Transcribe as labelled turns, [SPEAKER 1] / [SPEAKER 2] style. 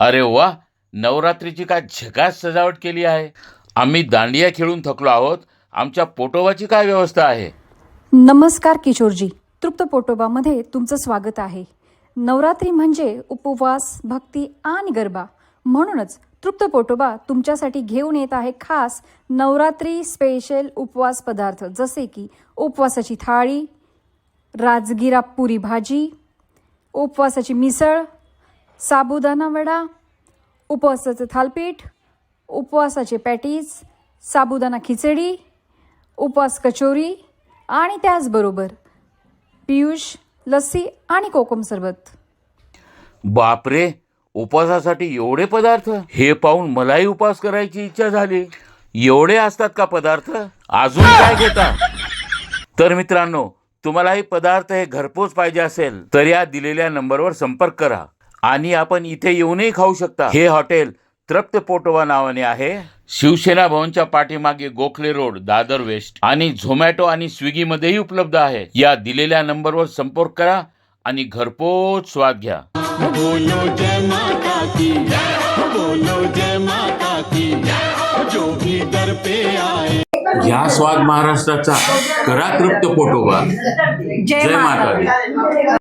[SPEAKER 1] अरे वा नवरात्रीची काय झकास सजावट केली आहे. आम्ही दांडिया खेळून थकलो आहोत. आमच्या पोटोबाची काय व्यवस्था आहे?
[SPEAKER 2] नमस्कार किशोरजी. तृप्त पोटोबामध्ये तुमचं स्वागत आहे. नवरात्री म्हणजे उपवास भक्ती आणि गरबा. म्हणूनच तृप्त पोटोबा तुमच्यासाठी घेऊन येत आहे खास नवरात्री स्पेशल उपवास पदार्थ जसे की उपवासाची थाळी राजगिरा पुरी भाजी उपवासाची मिसळ साबुदाणा वडा उपवासाचं थालपीठ उपवासाचे पॅटीज साबुदाणा खिचडी उपवास कचोरी आणि त्याचबरोबर पियुष लस्सी आणि कोकम सरबत.
[SPEAKER 1] बापरे उपवासासाठी एवढे पदार्थ? हे पाहून मलाही उपवास करायची इच्छा झाली. एवढे असतात का पदार्थ? अजून काय घेता? तर मित्रांनो तुम्हालाही पदार्थ हे घरपोच पाहिजे असेल तर या दिलेल्या नंबरवर संपर्क करा. आणि आपण इथे येऊनही खाऊ शकता. हे हॉटेल तृप्त पोटोवा नावाने आहे. शिवसेना भवनच्या पाठीमागे गोखले रोड दादर वेस्ट आणि झोमॅटो आणि स्विगी मध्येही उपलब्ध आहे. या दिलेल्या नंबरवर संपर्क करा आणि घरपोच स्वाद घ्या.
[SPEAKER 3] बोलो जय माता की बोलो जय माता की जो भी दर पे आए.
[SPEAKER 1] घ्या स्वाद महाराष्ट्राचा करा तृप्त पोटोबा जय माता